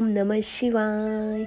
ओम नम शिवाय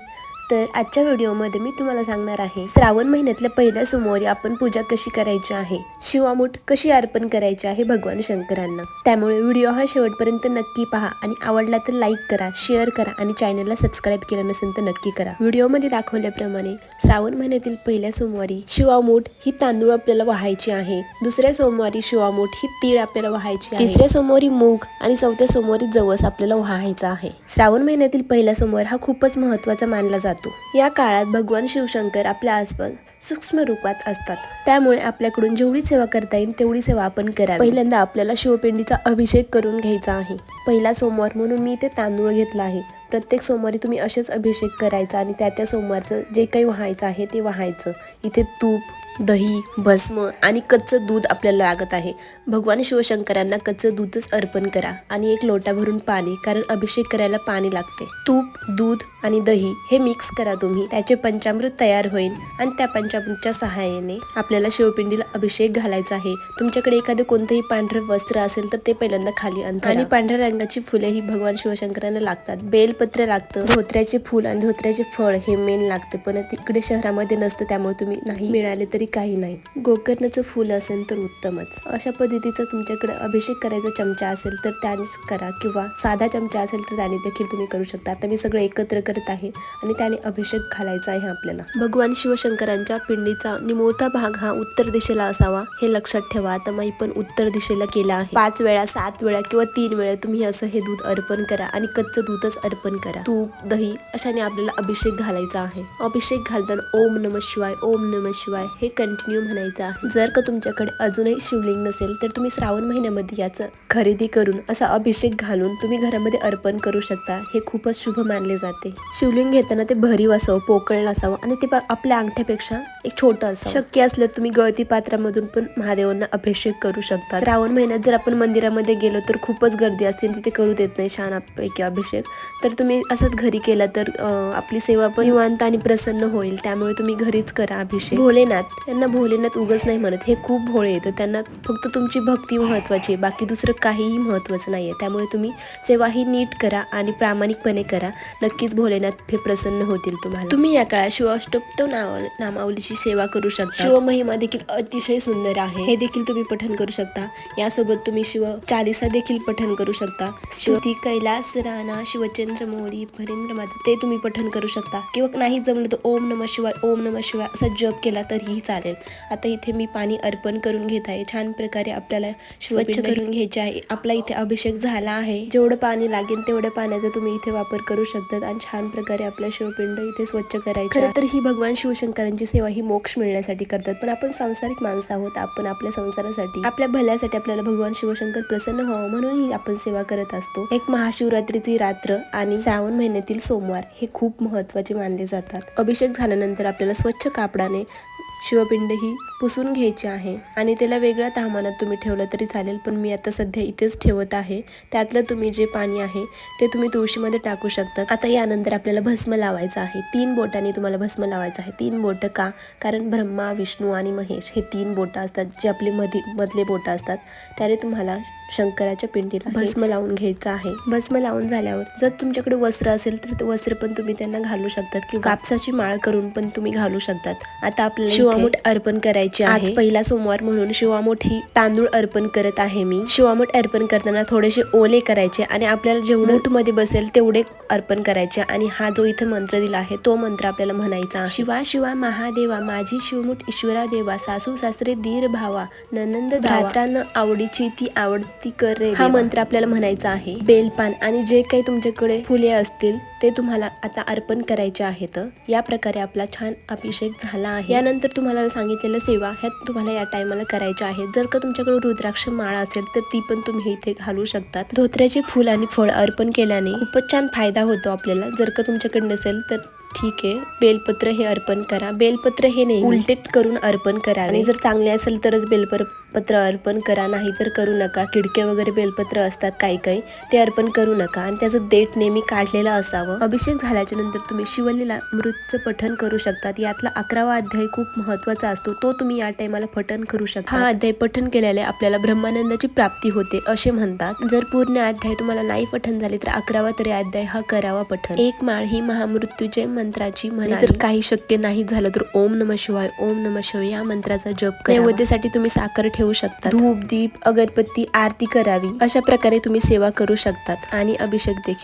तर आजच्या व्हिडिओमध्ये मी तुम्हाला सांगणार आहे श्रावण महिन्यातल्या पहिल्या सोमवारी आपण पूजा कशी करायची आहे शिवामूठ कशी अर्पण करायची आहे भगवान शंकरांना. त्यामुळे व्हिडिओ हा शेवटपर्यंत नक्की पहा आणि आवडला तर लाईक करा शेअर करा आणि चॅनलला सबस्क्राईब केलं नसेल तर नक्की करा. व्हिडिओमध्ये दाखवल्याप्रमाणे श्रावण महिन्यातील पहिल्या सोमवारी शिवामूठ ही तांदूळ आपल्याला वाहायची आहे दुसऱ्या सोमवारी शिवामूठ ही तीळ आपल्याला वाहायची आहे तिसऱ्या सोमवारी मूग आणि चौथ्या सोमवारी जवस आपल्याला व्हायचा आहे. श्रावण महिन्यातील पहिला सोमवार हा खूपच महत्त्वाचा मानला जातो. या काळात भगवान शिवशंकर आपल्या आसपास सूक्ष्म रूपात असतात. त्यामुळे आपल्याकडून जेवढी सेवा करता येईल तेवढी सेवा आपण करा पहिल्यांदा आपल्याला शिवपिंडीचा अभिषेक करून घ्यायचा आहे. पहिला सोमवार म्हणून मी इथे तांदूळ घेतला आहे. प्रत्येक सोमवारी तुम्ही असेच अभिषेक करायचा आणि त्या त्या सोमवारचं जे काही व्हायचं आहे ते व्हायचं. इथे तूप दही भस्म आणि कच्चं दूध आपल्याला लागत आहे. भगवान शिवशंकरांना कच्चं दूधच अर्पण करा आणि एक लोटा भरून पाणी कारण अभिषेक करायला पाणी लागते. तूप दूध आणि दही हे मिक्स करा तुम्ही. त्याचे पंचामृत तयार होईल आणि त्या पंचामृतच्या सहाय्याने आपल्याला शिवपिंडीला अभिषेक घालायचा आहे. तुमच्याकडे एखादं कोणतंही पांढरं वस्त्र असेल तर ते पहिल्यांदा खाली अंतर आणि पांढऱ्या रंगाची फुले ही भगवान शिवशंकरांना लागतात. बेलपत्र लागतं. धोत्र्याचे फुल आणि धोत्र्याचे फळ हे मेन लागतं. पण तिकडे शहरामध्ये नसतं त्यामुळे तुम्ही नाही मिळाले तरी काही नाही. गोकर्णाचं फुल असेल तर उत्तमच. अशा पद्धतीचा तुमच्याकडे अभिषेक करायचा चमचा असेल तर त्यानेच करा किंवा साधा चमचा असेल तर त्याने देखील तुम्ही करू शकता. आता मी सगळं एकत्र करत आहे आणि त्याने अभिषेक घालायचा आहे आपल्याला. भगवान शिवशंकरांच्या पिंडीचा निमोठा भाग हा उत्तर दिशेला असावा हे लक्षात ठेवा. आता मी पण उत्तर दिशेला केला आहे. पाच वेळा सात वेळा किंवा तीन वेळा तुम्ही असं हे दूध अर्पण करा आणि कच्चं दूधच अर्पण करा. तूप दही अशाने आपल्याला अभिषेक घालायचा आहे. अभिषेक घालताना ओम नम शिवाय ओम नम शिवाय हे कंटिन्यू म्हणायचं. आहे जर का तुमच्याकडे अजूनही शिवलिंग नसेल तर तुम्ही श्रावण महिन्यामध्ये याचं खरेदी करून असा अभिषेक घालून तुम्ही घरामध्ये अर्पण करू शकता. हे खूपच शुभ मानले जाते. शिवलिंग घेताना ते भरीव असावं पोकळ असावं आणि ते आपल्या अंगठ्यापेक्षा एक छोटं असावं. शक्य असलं तुम्ही गळती पात्रामधून पण महादेवांना अभिषेक करू शकता. श्रावण महिन्यात जर आपण मंदिरामध्ये गेलो तर खूपच गर्दी असते तिथे करू देत नाही छानपैकी अभिषेक. तर तुम्ही असंच घरी केला तर आपली सेवा पण निवांत आणि प्रसन्न होईल. त्यामुळे तुम्ही घरीच करा अभिषेक. भोलेनाथ यांना भोलेनाथ उगच नाही म्हणत हे खूप भोळे येतं त्यांना फक्त तुमची भक्ती महत्वाची आहे बाकी दुसरं काहीही महत्वाचं नाहीये त्यामुळे तुम्ही सेवा ही नीट करा आणि प्रामाणिकपणे करा. नक्कीच भोलेनाथ हे प्रसन्न होतील तुम्हाला. तुम्ही या काळात शिवाष्टोत्तम नाव नामावलीची सेवा करू शकता. शिव महिमा देखील अतिशय सुंदर आहे. हे देखील तुम्ही पठण करू शकता. यासोबत तुम्ही शिव चालिसा देखील पठण करू शकता. स्तुती कैलास राणा शिवचंद्र मोळी भरेंद्र माता ते तुम्ही पठण करू शकता. किंवा नाही जमलं तर ओम नम शिवाय ओम नम शिवाय असा जप केला तरीही चालेल. आता इथे मी पाणी अर्पण करून घेत आहे. छान प्रकारे आपल्याला स्वच्छ करून घ्यायचे आहे. आपला इथे अभिषेक झाला आहे. जेवढं पाणी लागेल तेवढ्या पाण्याचा तुम्ही इथे वापर करू शकतात आणि छान प्रकारे आपला शिवपिंड इथे स्वच्छ करायचं खरं तर ही भगवान शिवशंकरांची सेवा ही मोक्ष मिळण्यासाठी करतात. पण आपण सांसारिक माणसं आहोत. आपण आपल्या संसारासाठी आपल्या भल्यासाठी आपल्याला भगवान शिवशंकर प्रसन्न व्हावं म्हणून ही आपण सेवा करत असतो. एक महाशिवरात्रीची रात्र आणि श्रावण महिन्यातील सोमवार हे खूप महत्त्वाचे मानले जातात. अभिषेक झाल्यानंतर आपल्याला स्वच्छ कापडाने शिवपिंड ही पुसून घ्यायची आहे. आणि त्याला वेगळ्या ताहमानात तुम्ही ठेवलं तरी चालेल पण मी आता सध्या इथेच ठेवत आहे. त्यातलं तुम्ही जे पाणी आहे ते तुम्ही तुळशीमध्ये टाकू शकता आता यानंतर आपल्याला भस्म लावायचं आहे. तीन बोटांनी तुम्हाला भस्म लावायचं आहे. तीन बोटं का? कारण ब्रह्मा विष्णू आणि महेश हे तीन बोटं असतात जे आपले मधी मधले बोटं असतात. त्याने तुम्हाला शंकराच्या पिंडीला भस्म लावून घ्यायचं आहे. भस्म लावून झाल्यावर जर तुमच्याकडे वस्त्र असेल तर ते वस्त्र पण तुम्ही त्यांना घालू शकतात किंवा कापसाची माळ करून पण तुम्ही घालू शकतात. आता आपल्याला शिवामूठ अर्पण करायची आहे. आज पहिला सोमवार म्हणून शिवामूठ ही तांदूळ अर्पण करत आहे मी. शिवामूठ अर्पण करताना थोडेसे ओले करायचे आणि आपल्याला जेवढं मूठमध्ये बसेल तेवढे अर्पण करायचे आणि हा जो इथे मंत्र दिला आहे तो मंत्र आपल्याला म्हणायचा आहे. शिवा शिवा महादेवा माझी शिवमुठ ईश्वरा देवा सासू सासरे दीर भावा ननंद भ्रात्रांना आवडीची ती आवडती कर रे हा मंत्र आपल्याला म्हणायचा आहे. बेलपान आणि जे काही तुमच्याकडे फुले असतील ते तुम्हाला आता अर्पण करायचे आहेत. या प्रकारे आपला छान अभिषेक झाला आहे. यानंतर तुम्हाला सांगितलेल्या सेवा ह्या तुम्हाला या टायमाला करायच्या आहेत. जर का तुमच्याकडे रुद्राक्ष माळा असेल तर ती पण तुम्ही इथे घालू शकतात. धोत्र्याचे फुल आणि फळ अर्पण केल्याने खूपच छान फायदा होतो आपल्याला. जर का तुमच्याकडे नसेल तर ठीक आहे. बेलपत्र हे अर्पण करा. बेलपत्र हे नाही उलटेट करून अर्पण करा आणि जर चांगले असेल तरच बेलपर पत्र अर्पण करा नाही तर करू नका. किडके वगैरे बेलपत्र असतात काही काही ते अर्पण करू नका. आणि त्याचं देठ नेहमी काढलेलं असावं. अभिषेक झाल्याच्यानंतर तुम्ही शिवलीला मृतचं पठण करू शकतात. यातला अकरावा अध्याय खूप महत्त्वाचा असतो. तो तुम्ही या टायमाला पठण करू शकता. हा अध्याय पठण केल्याने आपल्याला ब्रह्मानंदाची प्राप्ती होते असे म्हणतात. जर पूर्ण अध्याय तुम्हाला नाही पठण झाले तर अकरावा तरी अध्याय हा करावा पठण. एक माळ ही महामृत्यूजय मंत्राची म्हणाली जर काही शक्य नाही झालं तर ओम नम शिवाय ओम नम शिवाय या मंत्राचा जप नैवेद्यासाठी तुम्ही साखर ठेवू शकता धूप दीप अगरबत्ती आरती करावी. अशा प्रकारे तुम्ही सेवा करू शकतात. आणि अभिषेक देखील.